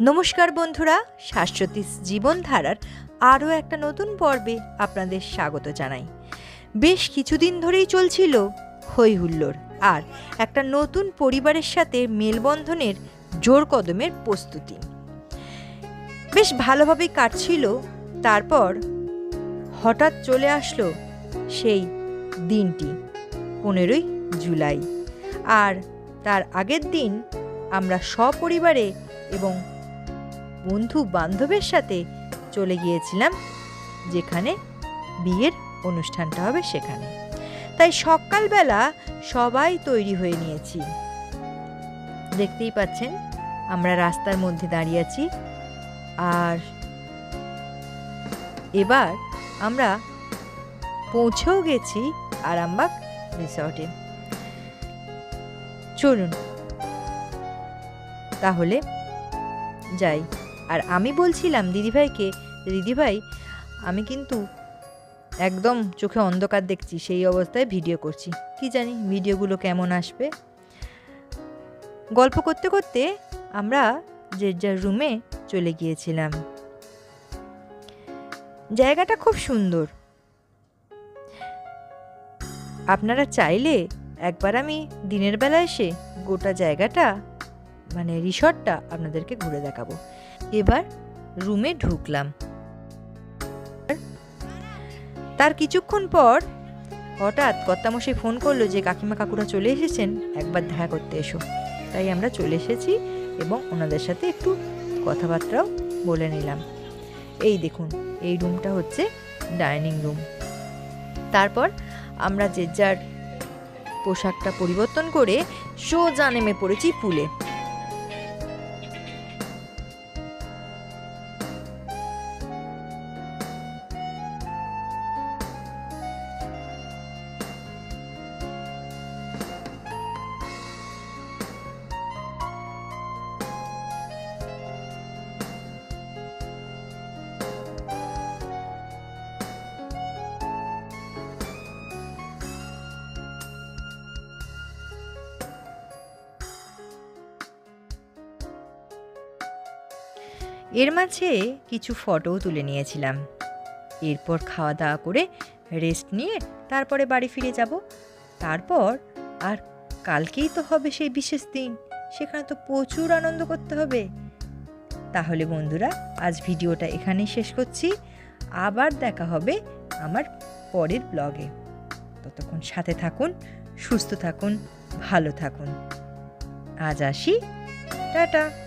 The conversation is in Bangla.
নমস্কার বন্ধুরা, শাশ্বতী জীবনধারার আরও একটা নতুন পর্বে আপনাদের স্বাগত জানাই। বেশ কিছুদিন ধরেই চলছিল হই হুল্লোড় আর একটা নতুন পরিবারের সাথে মেলবন্ধনের জোর কদমের প্রস্তুতি। বেশ ভালোভাবেই কাটছিল, তারপর হঠাৎ চলে আসলো সেই দিনটি, পনেরোই জুলাই। আর তার আগের দিন আমরা সপরিবারে এবং বন্ধু বান্ধবের সাথে চলে গিয়েছিলাম, যেখানে বিয়ের অনুষ্ঠানটা হবে সেখানে। তাই সকালবেলা সবাই তৈরি হয়ে নিয়েছি। দেখতেই পাচ্ছেন, আমরা রাস্তার মধ্যে দাঁড়িয়ে আছি। আর এবার আমরা পৌঁছেও গেছি আরামবাগ রিসর্টে। চলুন, তাহলে যাই। আর আমি বলছিলাম, দিদিভাইকে, দিদিভাই, আমি কিন্তু একদম চোখে অন্ধকার দেখছি, সেই অবস্থায় ভিডিও করছি। কি জানি ভিডিওগুলো কেমন আসবে? গল্প করতে করতে আমরা যে যার রুমে চলে গিয়েছিলাম। জায়গাটা খুব সুন্দর। আপনারা চাইলে একবার আমি দিনের বেলা এসে গোটা জায়গাটা মানে রিসর্টটা আপনাদেরকে ঘুরে দেখাবো। এবার রুমে ঢুকলাম। তার কিছুক্ষণ পর হঠাৎ কর্তামশাই ফোন করল যে, কাকিমা, কাকুরা চলে এসেছেন, একবার দেখা করতে এসো। তাই আমরা চলে এসেছি এবং ওনাদের সাথে একটু কথাবার্তাও বলে নিলাম। এই দেখুন, এই রুমটা হচ্ছে ডাইনিং রুম। তারপর আমরা যে যার পোশাকটা পরিবর্তন করে সোজা নেমে পড়েছি পুলে। এর মাঝে কিছু ফটোও তুলে নিয়েছিলাম। এরপর খাওয়া দাওয়া করে রেস্ট নিয়ে তারপরে বাড়ি ফিরে যাব। তারপর আর কালকেই তো হবে সেই বিশেষ দিন, সেখানে তো প্রচুর আনন্দ করতে হবে। তাহলে বন্ধুরা, আজ ভিডিওটা এখানেই শেষ করছি। আবার দেখা হবে আমার পরের ব্লগে ততক্ষণ সাথে থাকুন, সুস্থ থাকুন, ভালো থাকুন। আজ আসি, টাটা।